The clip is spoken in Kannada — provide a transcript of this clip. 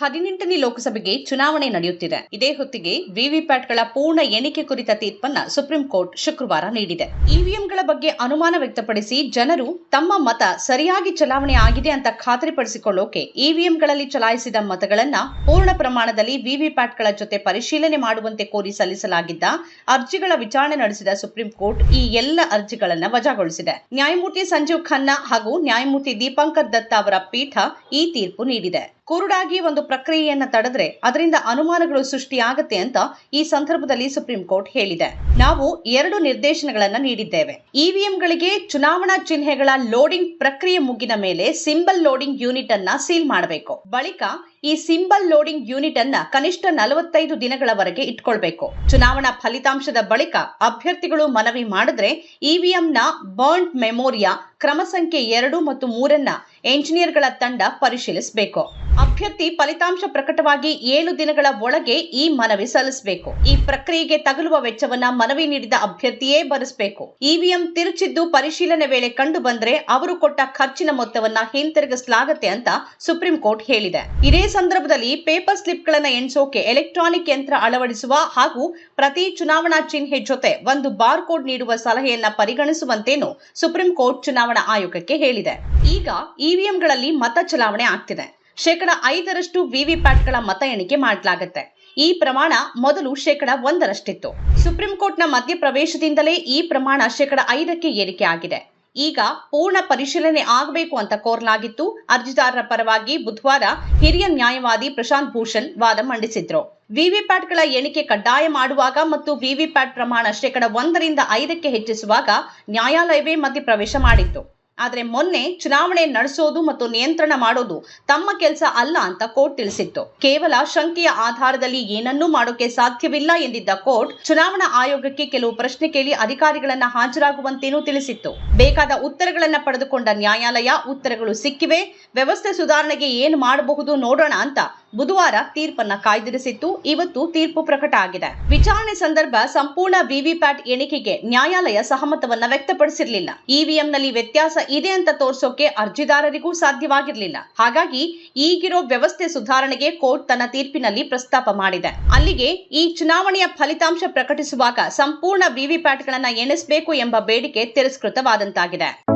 ಹದಿನೆಂಟನೇ ಲೋಕಸಭೆಗೆ ಚುನಾವಣೆ ನಡೆಯುತ್ತಿದೆ. ಇದೇ ಹೊತ್ತಿಗೆ ವಿವಿಪ್ಯಾಟ್ಗಳ ಪೂರ್ಣ ಎಣಿಕೆ ಕುರಿತ ತೀರ್ಪನ್ನ ಸುಪ್ರೀಂ ಕೋರ್ಟ್ ಶುಕ್ರವಾರ ನೀಡಿದೆ. ಇವಿಎಂಗಳ ಬಗ್ಗೆ ಅನುಮಾನ ವ್ಯಕ್ತಪಡಿಸಿ ಜನರು ತಮ್ಮ ಮತ ಸರಿಯಾಗಿ ಚಲಾವಣೆ ಆಗಿದೆ ಅಂತ ಖಾತರಿಪಡಿಸಿಕೊಳ್ಳೋಕೆ ಇವಿಎಂಗಳಲ್ಲಿ ಚಲಾಯಿಸಿದ ಮತಗಳನ್ನ ಪೂರ್ಣ ಪ್ರಮಾಣದಲ್ಲಿ ವಿವಿಪ್ಯಾಟ್ಗಳ ಜೊತೆ ಪರಿಶೀಲನೆ ಮಾಡುವಂತೆ ಕೋರಿ ಸಲ್ಲಿಸಲಾಗಿದ್ದ ಅರ್ಜಿಗಳ ವಿಚಾರಣೆ ನಡೆಸಿದ ಸುಪ್ರೀಂ ಕೋರ್ಟ್ ಈ ಎಲ್ಲ ಅರ್ಜಿಗಳನ್ನ ವಜಾಗೊಳಿಸಿದೆ. ನ್ಯಾಯಮೂರ್ತಿ ಸಂಜೀವ್ ಖನ್ನಾ ಹಾಗೂ ನ್ಯಾಯಮೂರ್ತಿ ದೀಪಾಂಕರ್ ದತ್ತ ಅವರ ಪೀಠ ಈ ತೀರ್ಪು ನೀಡಿದೆ. ಕುರುಡಾಗಿ ಒಂದು ಪ್ರಕ್ರಿಯೆಯನ್ನ ತಡೆದ್ರೆ ಅದರಿಂದ ಅನುಮಾನಗಳು ಸೃಷ್ಟಿಯಾಗತ್ತೆ ಅಂತ ಈ ಸಂದರ್ಭದಲ್ಲಿ ಸುಪ್ರೀಂ ಕೋರ್ಟ್ ಹೇಳಿದೆ. ನಾವು ಎರಡು ನಿರ್ದೇಶನಗಳನ್ನು ನೀಡಿದ್ದೇವೆ. ಇವಿಎಂಗಳಿಗೆ ಚುನಾವಣಾ ಚಿಹ್ನೆಗಳ ಲೋಡಿಂಗ್ ಪ್ರಕ್ರಿಯೆ ಮುಗಿದ ಮೇಲೆ ಸಿಂಬಲ್ ಲೋಡಿಂಗ್ ಯೂನಿಟ್ ಅನ್ನ ಸೀಲ್ ಮಾಡಬೇಕು. ಬಳಿಕ ಈ ಸಿಂಬಲ್ ಲೋಡಿಂಗ್ ಯೂನಿಟ್ ಅನ್ನ ಕನಿಷ್ಠ ನಲವತ್ತೈದು ದಿನಗಳವರೆಗೆ ಇಟ್ಕೊಳ್ಬೇಕು. ಚುನಾವಣಾ ಫಲಿತಾಂಶದ ಬಳಿಕ ಅಭ್ಯರ್ಥಿಗಳು ಮನವಿ ಮಾಡಿದ್ರೆ ಇವಿಎಂನ ಬರ್ನ್ ಮೆಮೋರಿಯಾ ಕ್ರಮ ಸಂಖ್ಯೆ ಎರಡು ಮತ್ತು ಮೂರನ್ನ ಎಂಜಿನಿಯರ್ಗಳ ತಂಡ ಪರಿಶೀಲಿಸಬೇಕು. ಅಭ್ಯರ್ಥಿ ಫಲಿತಾಂಶ ಪ್ರಕಟವಾಗಿ ಏಳು ದಿನಗಳ ಒಳಗೆ ಈ ಮನವಿ ಸಲ್ಲಿಸಬೇಕು. ಈ ಪ್ರಕ್ರಿಯೆಗೆ ತಗಲುವ ವೆಚ್ಚವನ್ನ ಮನವಿ ನೀಡಿದ ಅಭ್ಯರ್ಥಿಯೇ ಭರಿಸಬೇಕು. ಇವಿಎಂ ತಿರುಚಿದ್ದು ಪರಿಶೀಲನೆ ವೇಳೆ ಕಂಡು ಬಂದ್ರೆ ಅವರು ಕೊಟ್ಟ ಖರ್ಚಿನ ಮೊತ್ತವನ್ನ ಹಿಂತಿರುಗಿಸಲಾಗತ್ತೆ ಅಂತ ಸುಪ್ರೀಂ ಕೋರ್ಟ್ ಹೇಳಿದೆ. ಇದೇ ಸಂದರ್ಭದಲ್ಲಿ ಪೇಪರ್ ಸ್ಲಿಪ್ಗಳನ್ನ ಎಣಿಸೋಕೆ ಎಲೆಕ್ಟ್ರಾನಿಕ್ ಯಂತ್ರ ಅಳವಡಿಸುವ ಹಾಗೂ ಪ್ರತಿ ಚುನಾವಣಾ ಚಿಹ್ನೆ ಜೊತೆ ಒಂದು ಬಾರ್ ಕೋಡ್ ನೀಡುವ ಸಲಹೆಯನ್ನ ಪರಿಗಣಿಸುವಂತೇನು ಸುಪ್ರೀಂ ಕೋರ್ಟ್ ಚುನಾವಣಾ ಆಯೋಗಕ್ಕೆ ಹೇಳಿದೆ. ಈಗ ಇವಿಎಂಗಳಲ್ಲಿ ಮತ ಚಲಾವಣೆ ಆಗ್ತಿದೆ. ಶೇಕಡ ಐದರಷ್ಟು ವಿವಿಪ್ಯಾಟ್ಗಳ ಮತ ಎಣಿಕೆ ಮಾಡಲಾಗುತ್ತೆ. ಈ ಪ್ರಮಾಣ ಮೊದಲು ಶೇಕಡ ಒಂದರಷ್ಟಿತ್ತು. ಸುಪ್ರೀಂ ಕೋರ್ಟ್ನ ಮಧ್ಯಪ್ರವೇಶದಿಂದಲೇ ಈ ಪ್ರಮಾಣ ಶೇಕಡ ಐದಕ್ಕೆ ಏರಿಕೆ ಆಗಿದೆ. ಈಗ ಪೂರ್ಣ ಪರಿಶೀಲನೆ ಆಗಬೇಕು ಅಂತ ಕೋರಲಾಗಿತ್ತು. ಅರ್ಜಿದಾರರ ಪರವಾಗಿ ಬುಧವಾರ ಹಿರಿಯ ನ್ಯಾಯವಾದಿ ಪ್ರಶಾಂತ್ ಭೂಷಣ್ ವಾದ ಮಂಡಿಸಿದ್ರು. ವಿವಿಪ್ಯಾಟ್ಗಳ ಎಣಿಕೆ ಕಡ್ಡಾಯ ಮಾಡುವಾಗ ಮತ್ತು ವಿವಿಪ್ಯಾಟ್ ಪ್ರಮಾಣ ಶೇಕಡ ಒಂದರಿಂದ ಐದಕ್ಕೆ ಹೆಚ್ಚಿಸುವಾಗ ನ್ಯಾಯಾಲಯವೇ ಮಧ್ಯಪ್ರವೇಶ ಮಾಡಿತ್ತು. ಆದರೆ ಮೊನ್ನೆ ಚುನಾವಣೆ ನಡೆಸೋದು ಮತ್ತು ನಿಯಂತ್ರಣ ಮಾಡೋದು ತಮ್ಮ ಕೆಲಸ ಅಲ್ಲ ಅಂತ ಕೋರ್ಟ್ ತಿಳಿಸಿತ್ತು. ಕೇವಲ ಶಂಕೆಯ ಆಧಾರದಲ್ಲಿ ಏನನ್ನೂ ಮಾಡೋಕೆ ಸಾಧ್ಯವಿಲ್ಲ ಎಂದಿದ್ದ ಕೋರ್ಟ್ ಚುನಾವಣಾ ಆಯೋಗಕ್ಕೆ ಕೆಲವು ಪ್ರಶ್ನೆ ಕೇಳಿ ಅಧಿಕಾರಿಗಳನ್ನ ಹಾಜರಾಗುವಂತೇನೂ ತಿಳಿಸಿತ್ತು. ಬೇಕಾದ ಉತ್ತರಗಳನ್ನ ಪಡೆದುಕೊಂಡ ನ್ಯಾಯಾಲಯ ಉತ್ತರಗಳು ಸಿಕ್ಕಿವೆ. ವ್ಯವಸ್ಥೆ ಸುಧಾರಣೆಗೆ ಏನು ಮಾಡಬಹುದು ನೋಡೋಣ ಅಂತ ಬುಧವಾರ ತೀರ್ಪನ್ನ ಕಾಯ್ದಿರಿಸಿತ್ತು. ಇವತ್ತು ತೀರ್ಪು ಪ್ರಕಟ ಆಗಿದೆ. ವಿಚಾರಣೆ ಸಂದರ್ಭ ಸಂಪೂರ್ಣ ವಿವಿಪ್ಯಾಟ್ ಎಣಿಕೆಗೆ ನ್ಯಾಯಾಲಯ ಸಹಮತವನ್ನ ವ್ಯಕ್ತಪಡಿಸಿರಲಿಲ್ಲ. ಇವಿಎಂನಲ್ಲಿ ವ್ಯತ್ಯಾಸ ಇದೆ ಅಂತ ತೋರಿಸೋಕೆ ಅರ್ಜಿದಾರರಿಗೂ ಸಾಧ್ಯವಾಗಿರಲಿಲ್ಲ. ಹಾಗಾಗಿ ಈಗಿರೋ ವ್ಯವಸ್ಥೆ ಸುಧಾರಣೆಗೆ ಕೋರ್ಟ್ ತನ್ನ ತೀರ್ಪಿನಲ್ಲಿ ಪ್ರಸ್ತಾಪ ಮಾಡಿದೆ. ಅಲ್ಲಿಗೆ ಈ ಚುನಾವಣೆಯ ಫಲಿತಾಂಶ ಪ್ರಕಟಿಸುವಾಗ ಸಂಪೂರ್ಣ ವಿವಿಪ್ಯಾಟ್ಗಳನ್ನ ಎಣಿಸಬೇಕು ಎಂಬ ಬೇಡಿಕೆ ತಿರಸ್ಕೃತವಾದಂತಾಗಿದೆ.